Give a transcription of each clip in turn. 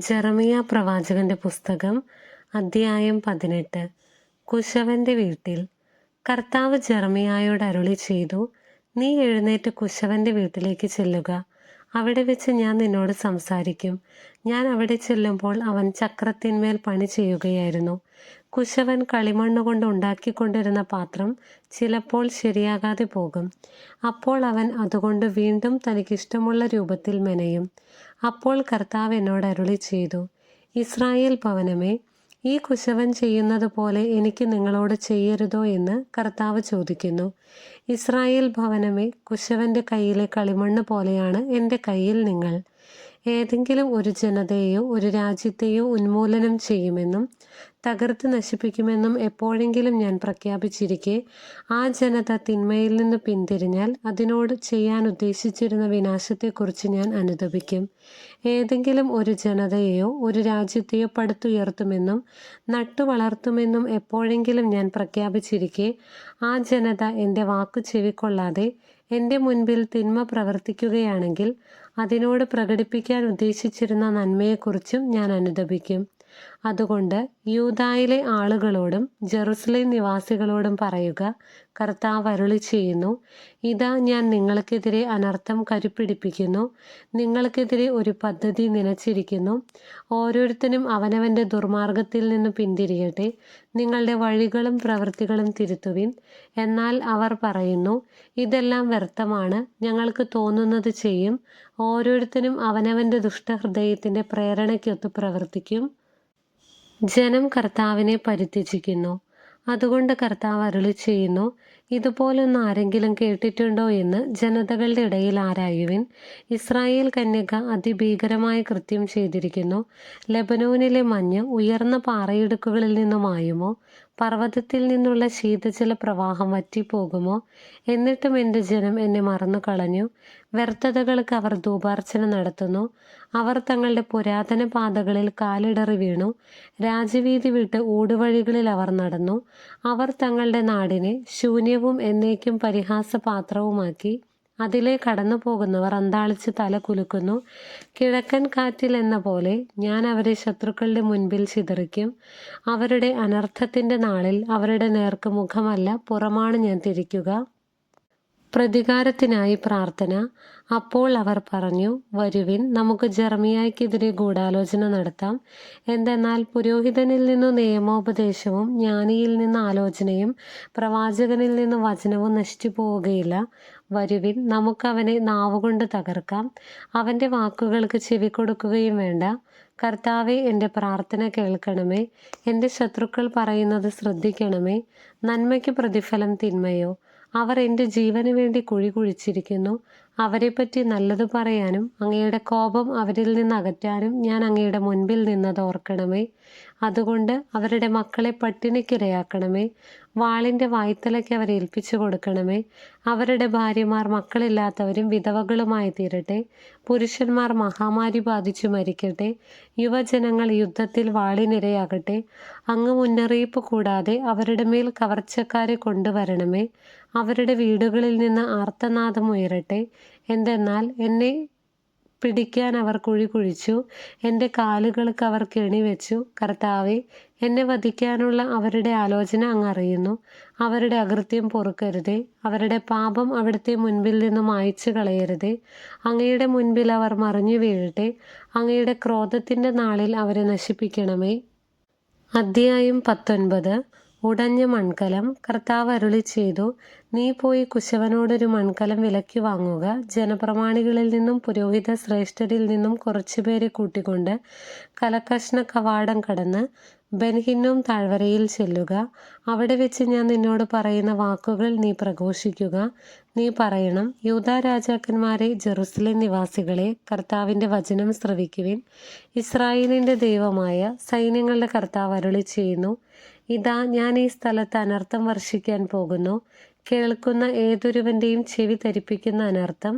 ജെറമിയ പ്രവാചകന്റെ പുസ്തകം അദ്ധ്യായം പതിനെട്ട്. കുശവന്റെ വീട്ടിൽ. കർത്താവ് ജെറമിയായോട് അരുളി ചെയ്തു നീ എഴുന്നേറ്റ് കുശവന്റെ വീട്ടിലേക്ക് ചെല്ലുക. അവിടെ വെച്ച് ഞാൻ നിന്നോട് സംസാരിക്കും. ഞാൻ അവിടെ ചെല്ലുമ്പോൾ അവൻ ചക്രത്തിന്മേൽ പണി ചെയ്യുകയായിരുന്നു. കുശവൻ കളിമണ്ണ് കൊണ്ട് ഉണ്ടാക്കിക്കൊണ്ടിരുന്ന പാത്രം ചിലപ്പോൾ ശരിയാകാതെ പോകും. അപ്പോൾ അവൻ അതുകൊണ്ട് വീണ്ടും തനിക്കിഷ്ടമുള്ള രൂപത്തിൽ മെനയും. അപ്പോൾ കർത്താവ് എന്നോട് അരുളി ചെയ്തു ഇസ്രായേൽ ഭവനമേ ഈ കുശവൻ ചെയ്യുന്നത് പോലെ എനിക്ക് നിങ്ങളോട് ചെയ്യരുതോ എന്ന് കർത്താവ് ചോദിക്കുന്നു. ഇസ്രായേൽ ഭവനമേ കുശവന്റെ കയ്യിലെ കളിമണ്ണ് പോലെയാണ് എന്റെ കയ്യിൽ നിങ്ങൾ. ഏതെങ്കിലും ഒരു ജനതയെയോ ഒരു രാജ്യത്തെയോ ഉന്മൂലനം ചെയ്യുമെന്നും തകർത്ത് നശിപ്പിക്കുമെന്നും എപ്പോഴെങ്കിലും ഞാൻ പ്രഖ്യാപിച്ചിരിക്കെ ആ ജനത തിന്മയിൽ നിന്ന് പിന്തിരിഞ്ഞാൽ അതിനോട് ചെയ്യാൻ ഉദ്ദേശിച്ചിരുന്ന വിനാശത്തെക്കുറിച്ച് ഞാൻ അനുദപിക്കും. ഏതെങ്കിലും ഒരു ജനതയെയോ ഒരു രാജ്യത്തെയോ പടുത്തുയർത്തുമെന്നും നട്ടു വളർത്തുമെന്നും എപ്പോഴെങ്കിലും ഞാൻ പ്രഖ്യാപിച്ചിരിക്കെ ആ ജനത എന്റെ വാക്കു ചെവിക്കൊള്ളാതെ എന്റെ മുൻപിൽ തിന്മ പ്രവർത്തിക്കുകയാണെങ്കിൽ അതിനോട് പ്രകടിപ്പിക്കാൻ ഉദ്ദേശിച്ചിരുന്ന നന്മയെക്കുറിച്ചും ഞാൻ അനുദപിക്കും. അതുകൊണ്ട് യൂതായിലെ ആളുകളോടും ജെറുസലേം നിവാസികളോടും പറയുക കർത്താവ് അരുളി ചെയ്യുന്നു ഇതാ ഞാൻ നിങ്ങൾക്കെതിരെ അനർത്ഥം കരുപ്പിടിപ്പിക്കുന്നു നിങ്ങൾക്കെതിരെ ഒരു പദ്ധതി നനച്ചിരിക്കുന്നു ഓരോരുത്തരും അവനവന്റെ ദുർമാർഗത്തിൽ നിന്ന് പിന്തിരിയട്ടെ നിങ്ങളുടെ വഴികളും പ്രവൃത്തികളും തിരുത്തുവിൻ. എന്നാൽ അവർ പറയുന്നു ഇതെല്ലാം വ്യർത്ഥമാണ് ഞങ്ങൾക്ക് തോന്നുന്നത് ചെയ്യും ഓരോരുത്തരും അവനവന്റെ ദുഷ്ടഹൃദയത്തിന്റെ പ്രേരണയ്ക്കൊത്ത് പ്രവർത്തിക്കും ജനം കർത്താവിനെ പരിത്യജിക്കുന്നു അതുകൊണ്ട് കർത്താവ് അരുളി ചെയ്യുന്നു ഇതുപോലൊന്ന് ആരെങ്കിലും കേട്ടിട്ടുണ്ടോ എന്ന് ജനതകളുടെ ഇടയിൽ ആരായുവിൻ? ഇസ്രായേൽ കന്യക അതിഭീകരമായ കൃത്യം ചെയ്തിരിക്കുന്നു. ലെബനോനിലെ മഞ്ഞ് ഉയർന്ന പാറയിടുക്കുകളിൽ നിന്നുമായുമോ? പർവതത്തിൽ നിന്നുള്ള ശീതജല പ്രവാഹം വറ്റിപ്പോകുമോ? എന്നിട്ടും എന്റെ ജനം എന്നെ മറന്നു കളഞ്ഞു വ്യർത്ഥതകൾക്ക് അവർ ധൂപാർച്ചന നടത്തുന്നു. അവർ തങ്ങളുടെ പുരാതന പാതകളിൽ കാലിടറി വീണു. രാജവീതി വിട്ട് ഊടുവഴികളിൽ അവർ നടന്നു. അവർ തങ്ങളുടെ നാടിനെ ശൂന്യവും എന്നേക്കും പരിഹാസപാത്രവുമാക്കി. അതിലെ കടന്നു പോകുന്നവർ അന്താളിച്ച് തല കുലുക്കുന്നു. കിഴക്കൻ കാറ്റിൽ എന്ന പോലെ ഞാൻ അവരെ ശത്രുക്കളുടെ മുൻപിൽ ചിതറിക്കും. അവരുടെ അനർത്ഥത്തിന്റെ നാളിൽ അവരുടെ നേർക്ക് മുഖമല്ല പുറമാണ് ഞാൻ തിരിക്കുക. പ്രതികാരത്തിനായി പ്രാർത്ഥന. അപ്പോൾ അവർ പറഞ്ഞു വരുവിൻ നമുക്ക് ജർമിയായ്ക്കെതിരെ ഗൂഢാലോചന നടത്താം. എന്തെന്നാൽ പുരോഹിതനിൽ നിന്ന് നിയമോപദേശവും ജ്ഞാനിയിൽ നിന്ന് ആലോചനയും പ്രവാചകനിൽ നിന്ന് വചനവും നശിച്ചു പോവുകയില്ല. വരുവിൻ നമുക്കവനെ നാവുകൊണ്ട് തകർക്കാം. അവന്റെ വാക്കുകൾക്ക് ചെവി കൊടുക്കുകയും വേണ്ട. കർത്താവെ എന്റെ പ്രാർത്ഥന കേൾക്കണമേ. എന്റെ ശത്രുക്കൾ പറയുന്നത് ശ്രദ്ധിക്കണമേ. നന്മയ്ക്ക് പ്രതിഫലം തിന്മയോ? അവർ എന്റെ ജീവന് വേണ്ടി കുഴി കുഴിച്ചിരിക്കുന്നു. അവരെപ്പറ്റി നല്ലത് പറയാനും അങ്ങയുടെ കോപം അവരിൽ നിന്ന് അകറ്റാനും ഞാൻ അങ്ങയുടെ മുൻപിൽ നിന്നത് ഓർക്കണമേ. അതുകൊണ്ട് അവരുടെ മക്കളെ പട്ടിണിക്കിരയാക്കണമേ. വാളിന്റെ വായ്ത്തലയ്ക്ക് അവരെ ഏൽപ്പിച്ചു കൊടുക്കണമേ. അവരുടെ ഭാര്യമാർ മക്കളില്ലാത്തവരും വിധവകളുമായി തീരട്ടെ. പുരുഷന്മാർ മഹാമാരി ബാധിച്ചു മരിക്കട്ടെ. യുവജനങ്ങൾ യുദ്ധത്തിൽ വാളിനിരയാകട്ടെ. അങ്ങ് മുന്നറിയിപ്പ് കൂടാതെ അവരുടെ മേൽ കവർച്ചക്കാരെ കൊണ്ടുവരണമേ. അവരുടെ വീടുകളിൽ നിന്ന് ആർത്തനാദം ഉയരട്ടെ. എന്തെന്നാൽ എന്നെ പിടിക്കാൻ അവർ കുഴി കുഴിച്ചു. എന്റെ കാലുകൾക്ക് അവർ കെണി വെച്ചു. കർത്താവെ എന്നെ വധിക്കാനുള്ള അവരുടെ ആലോചന അങ്ങ് അറിയുന്നു. അവരുടെ അകൃത്യം പൊറുക്കരുതേ. അവരുടെ പാപം അവിടുത്തെ മുൻപിൽ നിന്നും മായ്ച്ചു കളയരുതേ. അങ്ങയുടെ മുൻപിൽ അവർ മറിഞ്ഞു വീഴട്ടെ. അങ്ങയുടെ ക്രോധത്തിന്റെ നാളിൽ അവരെ നശിപ്പിക്കണമേ. അധ്യായം പത്തൊൻപത്. ഉടഞ്ഞ മൺകലം കർത്താവ് അരുളി ചെയ്തു നീ പോയി കുശവനോടൊരു മൺകലം വിലക്കി വാങ്ങുക. ജനപ്രമാണികളിൽ നിന്നും പുരോഹിത ശ്രേഷ്ഠരിൽ നിന്നും കുറച്ചുപേരെ കൂട്ടിക്കൊണ്ട് കലക്കഷ്ണ കവാടം കടന്ന് ബെൻഹിന്നും താഴ്വരയിൽ ചെല്ലുക. അവിടെ വെച്ച് ഞാൻ നിന്നോട് പറയുന്ന വാക്കുകൾ നീ പ്രഘോഷിക്കുക. നീ പറയണം യൂത രാജാക്കന്മാരെ ജെറുസലേം നിവാസികളെ കർത്താവിന്റെ വചനം ശ്രവിക്കുവിൻ. ഇസ്രായേലിന്റെ ദൈവമായ സൈന്യങ്ങളുടെ കർത്താവ് അരുളി ചെയ്യുന്നു ഇതാ ഞാൻ ഈ സ്ഥലത്ത് അനർത്ഥം വർഷിക്കാൻ പോകുന്നു. കേൾക്കുന്ന ഏതൊരുവന്റെയും ചെവി ധരിപ്പിക്കുന്ന അനർത്ഥം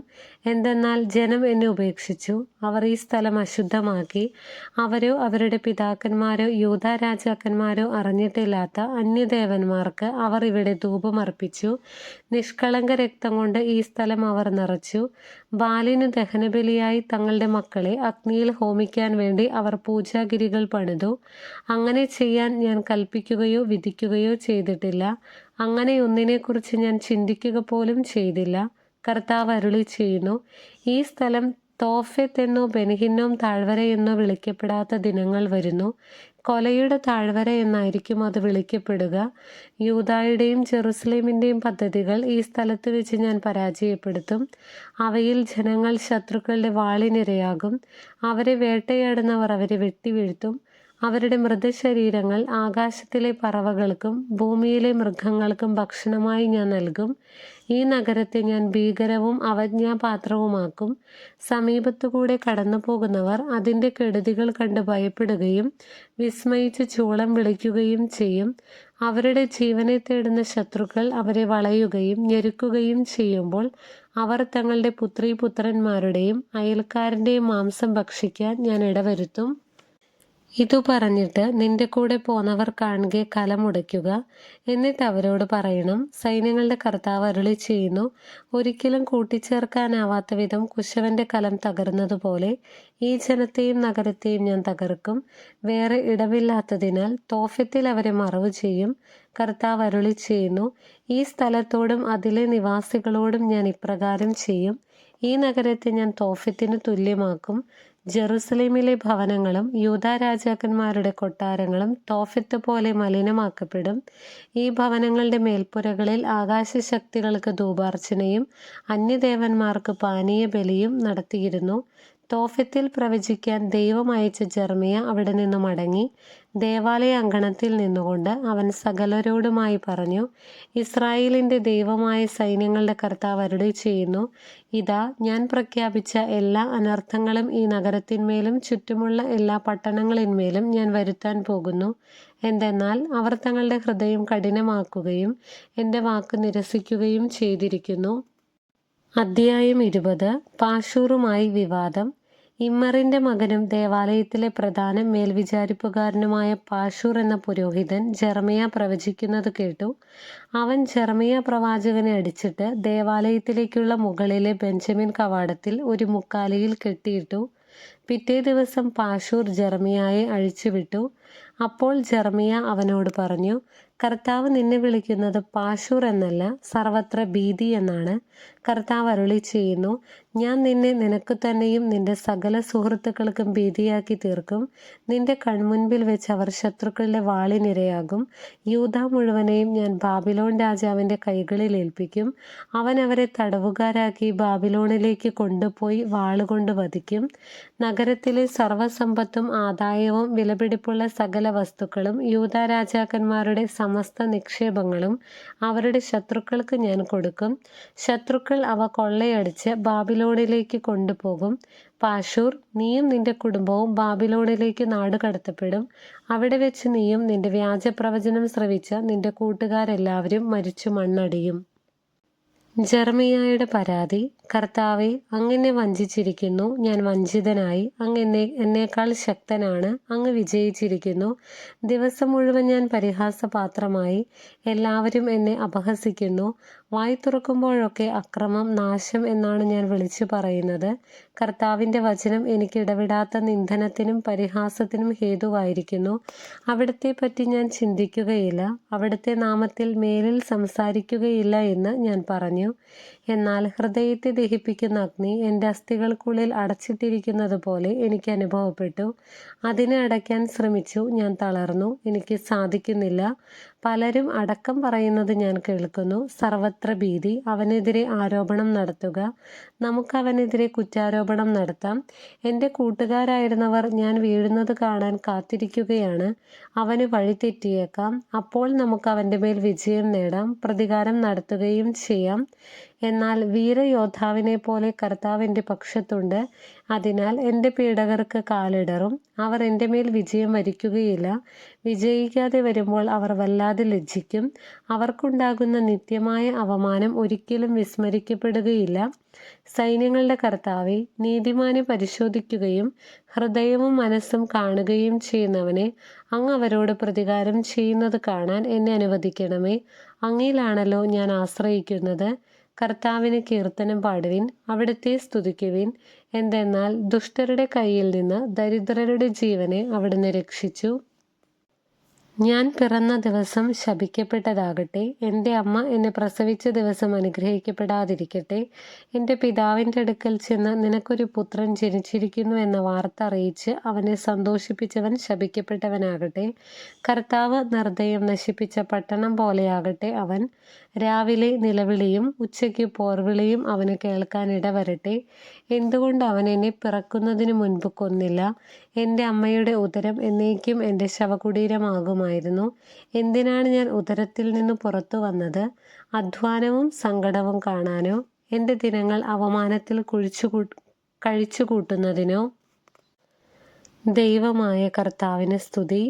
എന്തെന്നാൽ ജനം എന്നെ ഉപേക്ഷിച്ചു. അവർ ഈ സ്ഥലം അശുദ്ധമാക്കി. അവരോ അവരുടെ പിതാക്കന്മാരോ യൂതാ രാജാക്കന്മാരോ അറിഞ്ഞിട്ടില്ലാത്ത അന്യദേവന്മാർക്ക് അവർ ഇവിടെ ധൂപമർപ്പിച്ചു നിഷ്കളങ്ക രക്തം കൊണ്ട് ഈ സ്ഥലം അവർ നിറച്ചു. ബാലിന് ദഹനബലിയായി തങ്ങളുടെ മക്കളെ അഗ്നിയിൽ ഹോമിക്കാൻ വേണ്ടി അവർ പൂജാഗിരികൾ പണിതു. അങ്ങനെ ചെയ്യാൻ ഞാൻ കൽപ്പിക്കുകയോ വിധിക്കുകയോ ചെയ്തിട്ടില്ല. അങ്ങനെ ഒന്നിനെക്കുറിച്ച് ഞാൻ ചിന്തിക്കുക പോലും ചെയ്തില്ല. കർത്താവ് അരുളി ചെയ്യുന്നു. ഈ സ്ഥലം തോഫെത്ത് എന്നോ ബെനഹിന്നോം താഴ്വര എന്നോ വിളിക്കപ്പെടാത്ത ദിനങ്ങൾ വരുന്നു. കൊലയുടെ താഴ്വര എന്നായിരിക്കും അത് വിളിക്കപ്പെടുക. യൂതായുടെയും ജെറുസലേമിന്റെയും പദ്ധതികൾ ഈ സ്ഥലത്ത് വെച്ച് ഞാൻ പരാജയപ്പെടുത്തും. അവയിൽ ജനങ്ങൾ ശത്രുക്കളുടെ വാളിനിരയാകും. അവരെ വേട്ടയാടുന്നവർ അവരെ വെട്ടിവീഴ്ത്തും. അവരുടെ മൃതശരീരങ്ങൾ ആകാശത്തിലെ പറവകൾക്കും ഭൂമിയിലെ മൃഗങ്ങൾക്കും ഭക്ഷണമായി ഞാൻ നൽകും. ഈ നഗരത്തെ ഞാൻ ഭീകരവും അവജ്ഞാപാത്രവുമാക്കും. സമീപത്തുകൂടെ കടന്നു പോകുന്നവർ അതിന്റെ കെടുതികൾ കണ്ട് ഭയപ്പെടുകയും വിസ്മയിച്ച് ചൂളം വിളിക്കുകയും ചെയ്യും. അവരുടെ ജീവനെ തേടുന്ന ശത്രുക്കൾ അവരെ വളയുകയും ഞെരുക്കുകയും ചെയ്യുമ്പോൾ അവർ തങ്ങളുടെ പുത്രീ പുത്രന്മാരുടെയും അയൽക്കാരന്റെയും മാംസം ഭക്ഷിക്കാൻ ഞാൻ ഇടവരുത്തും. ഇതു പറഞ്ഞിട്ട് നിന്റെ കൂടെ പോന്നവർ കാണുകെ കലമുടയ്ക്കുക എന്നിട്ട് അവരോട് പറയണം സൈന്യങ്ങളുടെ കർത്താവ് അരുളി ചെയ്യുന്നു ഒരിക്കലും കൂട്ടിച്ചേർക്കാനാവാത്ത വിധം കുശവന്റെ കലം തകർന്നതുപോലെ ഈ ജനത്തെയും നഗരത്തെയും ഞാൻ തകർക്കും. വേറെ ഇടമില്ലാത്തതിനാൽ തോഫത്തിൽ അവരെ മറവ് ചെയ്യും. കർത്താവ് അരുളി ചെയ്യുന്നു ഈ സ്ഥലത്തോടും അതിലെ നിവാസികളോടും ഞാൻ ഇപ്രകാരം ചെയ്യും. ഈ നഗരത്തെ ഞാൻ തോഫത്തിന് തുല്യമാക്കും. ജെറുസലേമിലെ ഭവനങ്ങളും യൂത രാജാക്കന്മാരുടെ കൊട്ടാരങ്ങളും ടോഫിത്ത് പോലെ മലിനമാക്കപ്പെടും. ഈ ഭവനങ്ങളുടെ മേൽപ്പുരകളിൽ ആകാശശക്തികൾക്ക് ധൂപാർച്ചനയും അന്യദേവന്മാർക്ക് പാനീയ ബലിയും നടത്തിയിരുന്നു. തോഫത്തിൽ പ്രവചിക്കാൻ ദൈവം അയച്ച ജർമിയ അവിടെ നിന്ന് മടങ്ങി ദേവാലയ അങ്കണത്തിൽ നിന്നുകൊണ്ട് അവൻ സകലരോടുമായി പറഞ്ഞു ഇസ്രായേലിന്റെ ദൈവമായ സൈന്യങ്ങളുടെ കർത്താവ് അരുളി ചെയ്യുന്നു ഇതാ ഞാൻ പ്രഖ്യാപിച്ച എല്ലാ അനർത്ഥങ്ങളും ഈ നഗരത്തിന്മേലും ചുറ്റുമുള്ള എല്ലാ പട്ടണങ്ങളിന്മേലും ഞാൻ വരുത്താൻ പോകുന്നു. എന്തെന്നാൽ അവർ തങ്ങളുടെ ഹൃദയം കഠിനമാക്കുകയും എന്റെ വാക്ക് നിരസിക്കുകയും ചെയ്തിരിക്കുന്നു. അധ്യായം ഇരുപത്. പാഷൂറുമായി വിവാദം. ഇമ്മറിന്റെ മകനും ദേവാലയത്തിലെ പ്രധാന മേൽവിചാരിപ്പുകാരനുമായ പാഷൂർ എന്ന പുരോഹിതൻ ജെറമിയ പ്രവചിക്കുന്നത് കേട്ടു. അവൻ ജെറമിയ പ്രവാചകനെ അടിച്ചിട്ട് ദേവാലയത്തിലേക്കുള്ള മുകളിലെ ബെഞ്ചമിൻ കവാടത്തിൽ ഒരു മുക്കാലിയിൽ കെട്ടിയിട്ടു. പിറ്റേ ദിവസം പാഷൂർ ജെറമിയായെ അഴിച്ചുവിട്ടു. അപ്പോൾ ജെറമിയ അവനോട് പറഞ്ഞു കർത്താവ് നിന്നെ വിളിക്കുന്നത് പാഷൂർ എന്നല്ല സർവത്ര ഭീതി എന്നാണ്. കർത്താവ് അരുളി ചെയ്യുന്നു ഞാൻ നിന്നെ നിനക്ക് തന്നെയും നിന്റെ സകല സുഹൃത്തുക്കൾക്കും ഭീതിയാക്കി തീർക്കും. നിന്റെ കൺമുൻപിൽ വെച്ച് അവർ ശത്രുക്കളുടെ വാളിനിരയാകും. യൂത മുഴുവനെയും ഞാൻ ബാബിലോൺ രാജാവിന്റെ കൈകളിൽ ഏൽപ്പിക്കും. അവൻ അവരെ തടവുകാരാക്കി ബാബിലോണിലേക്ക് കൊണ്ടുപോയി വാളുകൊണ്ട് വധിക്കും. നഗരത്തിലെ സർവസമ്പത്തും ആദായവും വിലപിടിപ്പുള്ള സകല വസ്തുക്കളും യൂത രാജാക്കന്മാരുടെ സമസ്ത നിക്ഷേപങ്ങളും അവരുടെ ശത്രുക്കൾക്ക് ഞാൻ കൊടുക്കും. ശത്രുക്കൾ അവ കൊള്ളയടിച്ച് ബാബിലോണിലേക്ക് കൊണ്ടുപോകും. പാഷൂർ നീയും നിന്റെ കുടുംബവും ബാബിലോണിലേക്ക് നാട് കടത്തപ്പെടും. അവിടെ വെച്ച് നീയും നിന്റെ വ്യാജപ്രവചനം ശ്രവിച്ച നിന്റെ കൂട്ടുകാരെല്ലാവരും മരിച്ചു മണ്ണടിയും. ജർമിയായുടെ പരാതി. കർത്താവെ അങ്ങനെ വഞ്ചിച്ചിരിക്കുന്നു. ഞാൻ വഞ്ചിതനായി. അങ്ങ് എന്നെ എന്നേക്കാൾ ശക്തനാണ്. അങ്ങ് വിജയിച്ചിരിക്കുന്നു. ദിവസം മുഴുവൻ ഞാൻ പരിഹാസപാത്രമായി. എല്ലാവരും എന്നെ അപഹസിക്കുന്നു. വായി തുറക്കുമ്പോഴൊക്കെ അക്രമം നാശം എന്നാണ് ഞാൻ വിളിച്ചു പറയുന്നത്. കർത്താവിന്റെ വചനം എനിക്ക് ഇടവിടാത്ത നിന്ദനത്തിനും പരിഹാസത്തിനും ഹേതുവായിരിക്കുന്നു. അവിടുത്തെ പറ്റി ഞാൻ ചിന്തിക്കുകയില്ല. അവിടുത്തെ നാമത്തിൽ മേലിൽ സംസാരിക്കുകയില്ല എന്ന് ഞാൻ പറഞ്ഞു. എന്നാൽ ഹൃദയത്തെ ദഹിപ്പിക്കുന്ന അഗ്നി എന്റെ അസ്ഥികൾക്കുള്ളിൽ അടച്ചിട്ടിരിക്കുന്നത് പോലെ എനിക്ക് അനുഭവപ്പെട്ടു. അതിനെ അടയ്ക്കാൻ ശ്രമിച്ചു. ഞാൻ തളർന്നു. എനിക്ക് സാധിക്കുന്നില്ല. പലരും അടക്കം പറയുന്നത് ഞാൻ കേൾക്കുന്നു. സർവത്ര ഭീതി അവനെതിരെ ആരോപണം നടത്തുക. നമുക്ക് അവനെതിരെ കുറ്റാരോപണം നടത്താം. എന്റെ കൂട്ടുകാരായിരുന്നവർ ഞാൻ വീഴുന്നത് കാണാൻ കാത്തിരിക്കുകയാണ്. അവന് വഴിതെറ്റിയേക്കാം അപ്പോൾ നമുക്ക് അവന്റെ മേൽ വിജയം നേടാം. പ്രതികാരം നടത്തുകയും ചെയ്യാം. എന്നാൽ വീരയോദ്ധാവിനെ പോലെ കർത്താവിന്റെ പക്ഷത്തുണ്ട്. അതിനാൽ എന്റെ പീഡകർക്ക് കാലിടറും. അവർ എന്റെ മേൽ വിജയം വരിക്കുകയില്ല. വിജയിക്കാതെ വരുമ്പോൾ അവർ വല്ലാതെ ലജ്ജിക്കും. അവർക്കുണ്ടാകുന്ന നിത്യമായ അവമാനം ഒരിക്കലും വിസ്മരിക്കപ്പെടുകയില്ല. സൈന്യങ്ങളുടെ കർത്താവെ നീതിമാനെ പരിശോധിക്കുകയും ഹൃദയവും മനസ്സും കാണുകയും ചെയ്യുന്നവനെ അങ്ങ് അവരോട് പ്രതികാരം ചെയ്യുന്നത് കാണാൻ എന്നെ അനുവദിക്കണമേ. അങ്ങയിലാണല്ലോ ഞാൻ ആശ്രയിക്കുന്നത്. കർത്താവിന് കീർത്തനം പാടുവിൻ അവിടുത്തെ സ്തുതിക്കുവിൻ. എന്തെന്നാൽ ദുഷ്ടരുടെ കയ്യിൽ നിന്ന് ദരിദ്രരുടെ ജീവനെ അവിടുന്ന് രക്ഷിച്ചു. ഞാൻ പിറന്ന ദിവസം ശപിക്കപ്പെട്ടതാകട്ടെ എന്റെ അമ്മ എന്നെ പ്രസവിച്ച ദിവസം അനുഗ്രഹിക്കപ്പെടാതിരിക്കട്ടെ എന്റെ പിതാവിന്റെ അടുക്കൽ ചെന്ന് നിനക്കൊരു പുത്രൻ ജനിച്ചിരിക്കുന്നു എന്ന വാർത്ത അറിയിച്ച് അവനെ സന്തോഷിപ്പിച്ചവൻ ശപിക്കപ്പെട്ടവനാകട്ടെ കർത്താവ് നിർദ്ദയം നശിപ്പിച്ച പട്ടണം പോലെയാകട്ടെ അവൻ രാവിലെ നിലവിളിയും ഉച്ചയ്ക്ക് പോർവിളിയും അവന് കേൾക്കാൻ ഇടവരട്ടെ എന്തുകൊണ്ട് അവൻ എന്നെ പിറക്കുന്നതിന് മുൻപ് കൊന്നില്ല? എന്റെ അമ്മയുടെ ഉദരം എന്നേക്കും എന്റെ ശവകുടീരമാകുമായിരുന്നു. എന്തിനാണ് ഞാൻ ഉദരത്തിൽ നിന്ന് പുറത്തു വന്നത്? അധ്വാനവും സങ്കടവും കാണാനോ? എന്റെ ദിനങ്ങൾ അവമാനത്തിൽ കുഴിച്ചു കഴിച്ചു കൂട്ടുന്നതിനോ? ദൈവമായ കർത്താവിന് സ്തുതി.